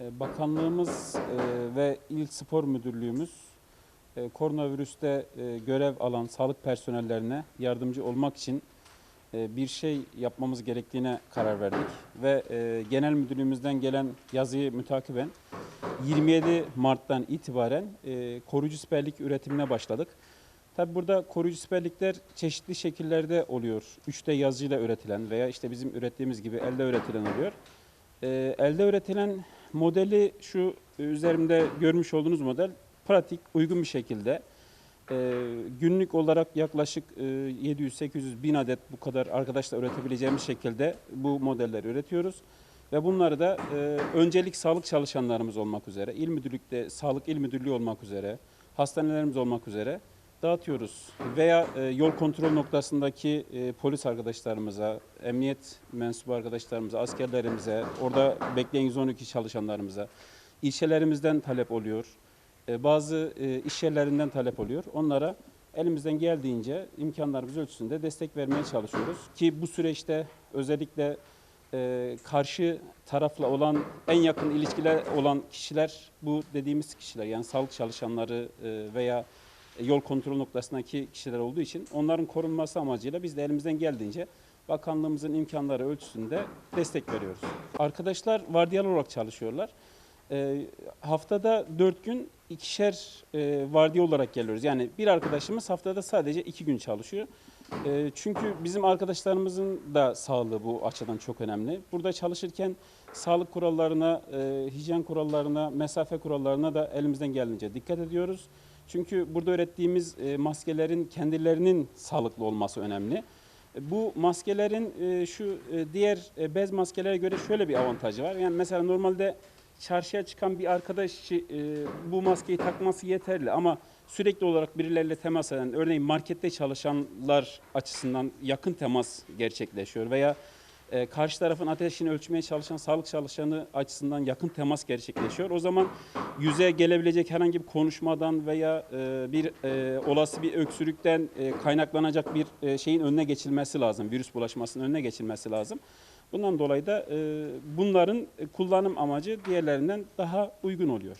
Ee, Bakanlığımız e, ve İl Spor Müdürlüğümüz e, koronavirüste e, görev alan sağlık personellerine yardımcı olmak için bir şey yapmamız gerektiğine karar verdik. Ve genel müdürlüğümüzden gelen yazıyı mütakiben 27 Mart'tan itibaren koruyucu siperlik üretimine başladık. Tabi burada koruyucu siperlikler çeşitli şekillerde oluyor. 3D yazıcıyla üretilen veya işte bizim ürettiğimiz gibi elde üretilen oluyor. E, elde üretilen modeli şu e, üzerimde görmüş olduğunuz model pratik, uygun bir şekilde e, günlük olarak yaklaşık e, 700-800 bin adet bu kadar arkadaşla üretebileceğimiz şekilde bu modelleri üretiyoruz. Ve bunları da e, öncelik sağlık çalışanlarımız olmak üzere, il müdürlükte sağlık il müdürlüğü olmak üzere, hastanelerimiz olmak üzere dağıtıyoruz. Veya e, yol kontrol noktasındaki e, polis arkadaşlarımıza, emniyet mensubu arkadaşlarımıza, askerlerimize, orada bekleyen 112 çalışanlarımıza, ilçelerimizden talep oluyor. E, bazı e, iş talep oluyor. Onlara elimizden geldiğince imkanlarımız ölçüsünde destek vermeye çalışıyoruz. Ki bu süreçte özellikle e, karşı tarafla olan en yakın ilişkiler olan kişiler bu dediğimiz kişiler yani sağlık çalışanları e, veya yol kontrol noktasındaki kişiler olduğu için onların korunması amacıyla biz de elimizden geldiğince bakanlığımızın imkanları ölçüsünde destek veriyoruz. Arkadaşlar vardiyalı olarak çalışıyorlar. E, haftada dört gün ikişer e, vardiya olarak geliyoruz. Yani bir arkadaşımız haftada sadece iki gün çalışıyor. E, çünkü bizim arkadaşlarımızın da sağlığı bu açıdan çok önemli. Burada çalışırken sağlık kurallarına, e, hijyen kurallarına, mesafe kurallarına da elimizden geldiğince dikkat ediyoruz. Çünkü burada ürettiğimiz e, maskelerin kendilerinin sağlıklı olması önemli. E, Bu maskelerin e, şu e, diğer bez maskelere göre şöyle bir avantajı var. Yani mesela normalde çarşıya çıkan bir arkadaş e, bu maskeyi takması yeterli ama sürekli olarak birileriyle temas eden, örneğin markette çalışanlar açısından yakın temas gerçekleşiyor veya e, karşı tarafın ateşini ölçmeye çalışan sağlık çalışanı açısından yakın temas gerçekleşiyor. O zaman yüze gelebilecek herhangi bir konuşmadan veya e, bir e, olası bir öksürükten e, kaynaklanacak bir e, şeyin önüne geçilmesi lazım. Virüs bulaşmasının önüne geçilmesi lazım. Bundan dolayı da e, bunların kullanım amacı diğerlerinden daha uygun oluyor.